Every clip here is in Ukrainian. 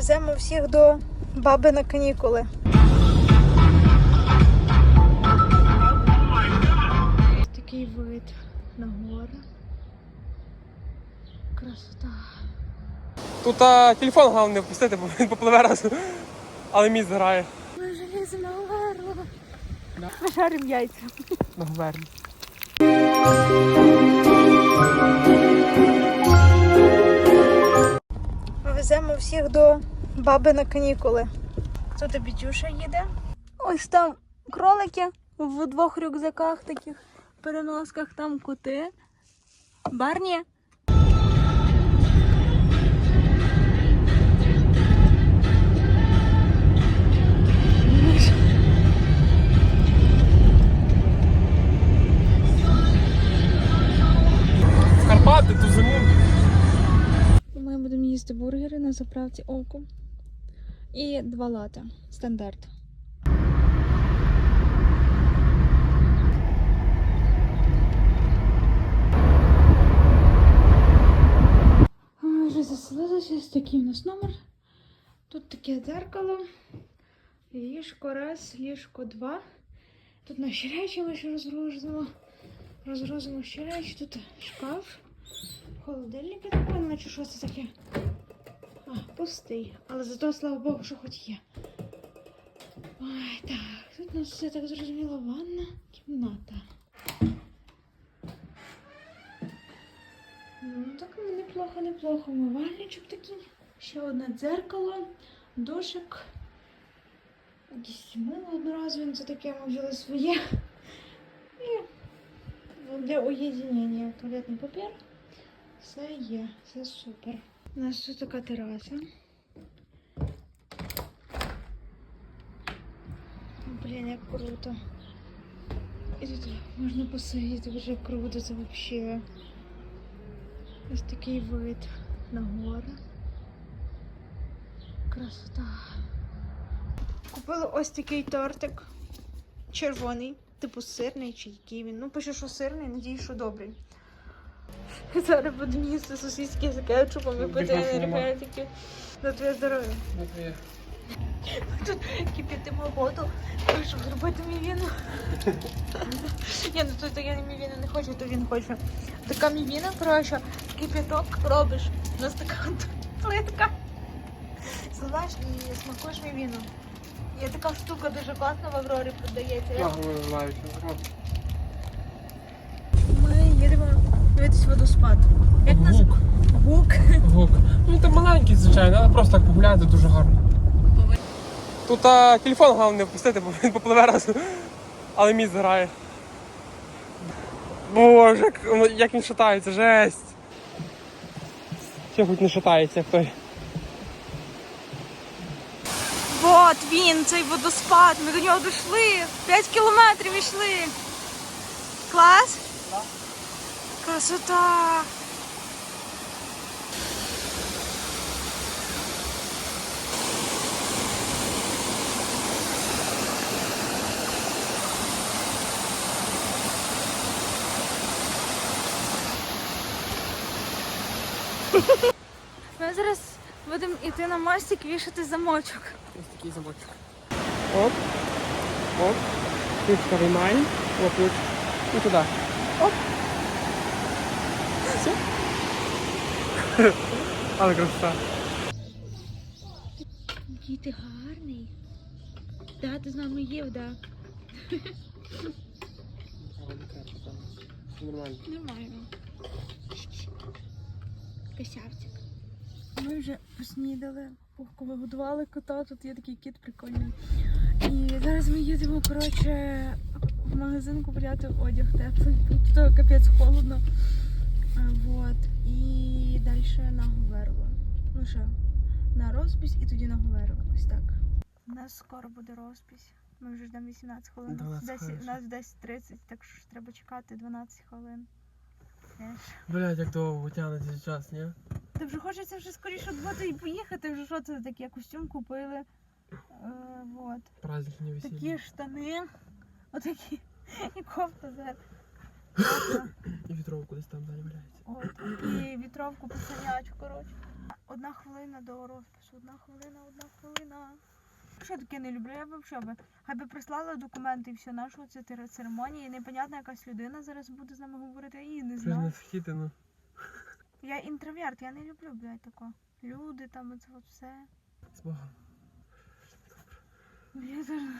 Веземо всіх до баби на канікули. Ось такий вид на гори. Красота. Тут а, телефон головне не впустити, бо він попливе раз. Але міст грає. Ми вже на гору. Ми жаримо яйця. На гверні. Веземо всіх до баби на канікули. Тут і Бітюша їде. Ось там кролики в двох рюкзаках, таких переносках, там коти. Барні. В Карпати ту зиму. Їсти бургери на заправці оку. І два лата. Стандарт. Ми вже заселилися, такий у нас номер. Тут таке дзеркало. Ліжко раз, ліжко два. Тут наші речі ми ще розгрузимо. Розгрузимо ще речі. Тут шкаф. Холодильник, я поняла, що це таке? А, пустий. Але зато, слава Богу, що хоч є. Ой, так, тут у нас все так зрозуміло, ванна, кімната. Ну, так ну, неплохо, неплохо. Умивальничок такий. Ще одне дзеркало, душик. Якісь мило одноразове, це таке ми взяли своє. І ну, для уєдинення туалетний папір. Все є, все супер. У нас тут така тераса. Блін, як круто. І тут можна посидіти, вже круто, це взагалі. Ось такий вид на гори. Красота. Купили ось такий тортик. Червоний, типу сирний чи який він. Ну, пише, що сирний, надіюсь, що добрий. Зараз будемо їсти сосиски з кетчупом і пити Більше нема. енергетики. На твоє здоров'я. Тут кип'ятимо воду, щоб зробити мівіну. Ні, ну тут я мівіну не хочу, то він хоче. Така мівіна, коротше, кип'яток робиш. У нас така плитка. Зливаєш і смакуєш мівіну. Є така штука дуже класна в Аврорі продається. Я- Ми дивитись водоспад. Як Гук. гук. Гук. Ну там маленький, звичайно, але просто так погуляти дуже гарно. Тут а, телефон головне впустити, бо він попливе раз. Але міст грає. Боже, як, ну, як він шатається, жесть. Ще хоч не шатається як той. Вот він, цей водоспад. Ми до нього дійшли. 5 кілометрів йшли. Клас? Красота. Ми зараз будемо йти на мостик вішати замочок. Ось такий замочок. Оп. Оп. Ключка виймаємо. О, ключ. І туди. Оп. Все. Але красота. Який ти гарний. Да, ти з нами їв, да. Нормально. Нормально. Косявчик. Ми вже поснідали, пухко годували кота, тут є такий кіт прикольний. І зараз ми їдемо, коротше, в магазин купляти одяг теплий. Тут капець холодно. Вот. І далі на Гуверло. Ну що, на розпись і тоді на Гуверло. Ось так. У нас скоро буде розпись. Ми вже ждемо 18 хвилин. 12 Десь- хвилин У нас десь 30, так що ж треба чекати 12 хвилин. Блять, як довго тягнеться час, ні? Та вже хочеться вже скоріше дбати і поїхати. Вже що це таке? Костюм купили. Е, вот. Праздничні весілля. Такі штани. Отакі. І кофта за. І вітровку десь там далі валяється. От. І вітровку пацанячу, коротше. одна хвилина до розпису, одна хвилина, одна хвилина. Що таке не люблю? Я б взагалі би. Хай би прислала документи і все, нашого це тер- церемонії. Непонятна якась людина зараз буде з нами говорити, я її не знаю. схити, ну. Я інтроверт, я не люблю, блядь, тако. Люди там, оце от все. З Богом. Я зараз...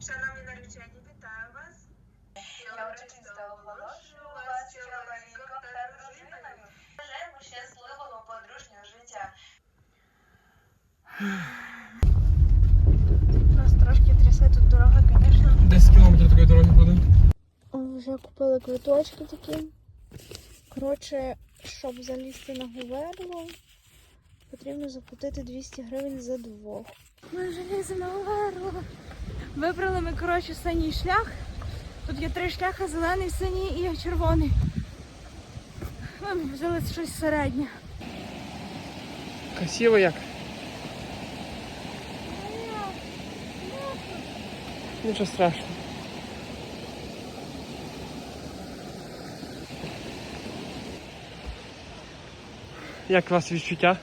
Шановні наречені, вітаю вас. Я урочисто оголошую вас чоловіком та дружиною. Бажаємо щасливого подружнього життя. Нас трошки трясе тут дорога, звісно. 10 кілометрів такої дороги буде. Вже купили квиточки такі. Коротше, щоб залізти на Говерло, потрібно заплатити 200 гривень за двох. Ми вже ліземо на Говерло. Вибрали ми, коротше, синій шлях. Тут є три шляхи: зелений, синій і червоний. Ми взяли щось середнє. Красиво як. Нічого страшного. Як у вас відчуття?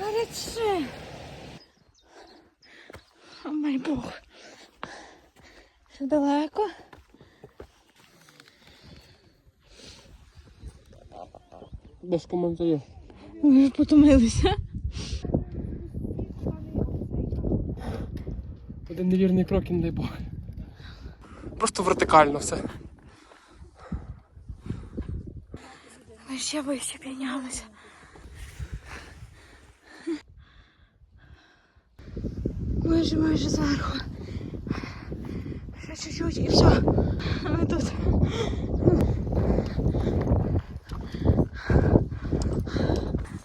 Гаряче. О май Бог. Далеко. Без коментарів. Ми вже потомилися. Один невірний крок і не дай Бог. Просто вертикально все. Ми ще вище піднялися. Майже, майже зверху. Чуть-чуть і все. Ми тут.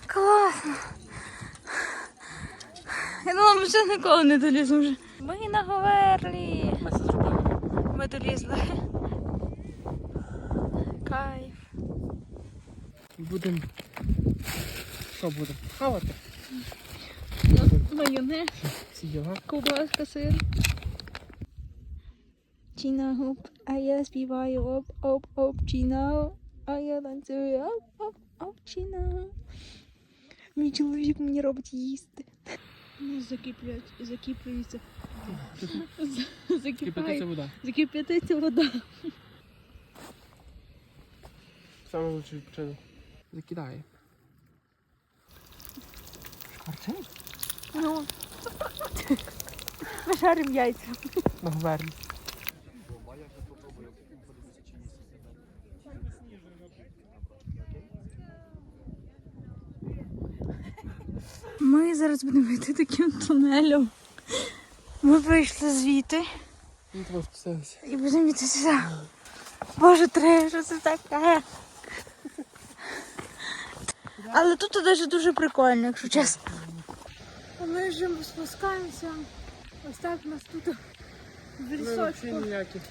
Класно. Я думала, ми ще ніколи не доліземо вже. Ми на Говерлі. Ми це зробили. Ми долізли. Кайф. Будемо. Що будемо? Хавати? Майонез. Всі діла. Ковбаска, сир. Чіна гоп, а я співаю оп, оп, оп, чіна. А я танцюю оп, оп, оп, чіна. Мій чоловік мені робить їсти. Ну, закиплять, закиплюється. Кипятиться Закипає. вода. Закип'ятиться вода. Саме лучший відпочинок. Закидає. Шкварчить? Ну. Ми яйця. На гверні. Ми зараз будемо йти таким тунелем. Ми прийшли звідти і будемо йти сюди. Боже, треба, що це таке. Але тут навіть дуже прикольно, якщо чесно. Ми вже спускаємося. Ось так у нас тут в Ну, ніякі.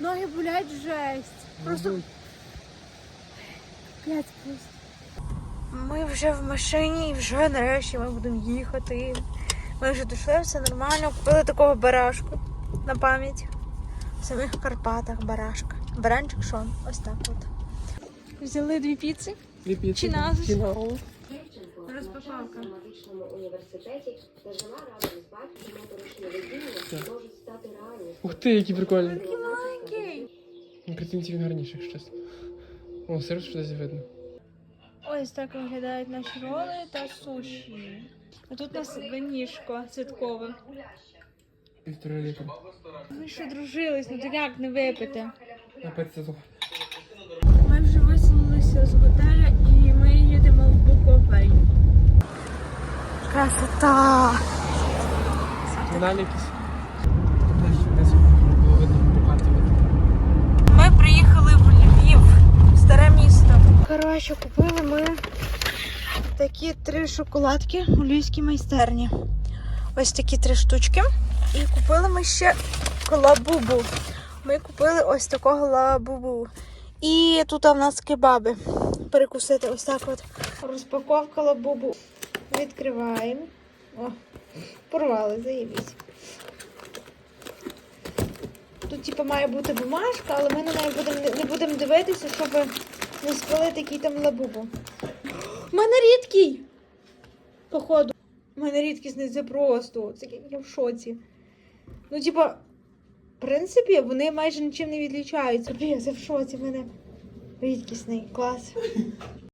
Ноги болять жесть. Просто п'ять просто. Ми вже в машині і вже нарешті ми будемо їхати. Ми вже дійшли, все нормально. Купили такого барашку на пам'ять. В самих Карпатах барашка. Баранчик шон. Ось так от. Взяли дві піци. Ліпіти. Чи назус? Чи? Розпаковка. Ух ти, які прикольні. Такий маленький. На картинці він гарніший, якщо чесно. О, сир що десь видно. Ось так виглядають наші роли та суші. А тут у нас винішко святкове. Півтора літра. Ми ще дружились, ну то як не випити? Ми вже виселилися з готеля і ми їдемо в Буковель. Красота! Ми приїхали в Львів, старе місто. Коротше, купили ми такі три шоколадки у львівській майстерні. Ось такі три штучки. І купили ми ще лабубу. Ми купили ось такого лабубу. І тут в нас кебаби. Перекусити ось так от. Розпаковка лабубу. Відкриваємо. О, порвали, заєбісь. Тут типу, має бути бумажка, але ми на неї будемо, не будемо дивитися, щоб не спалити який там лабубу. У мене рідкий. Походу. У мене рідкісний це просто. Це я- в шоці. Ну, типа, в принципі, вони майже нічим не відлічаються. Блін, це в шоці в мене рідкісний клас.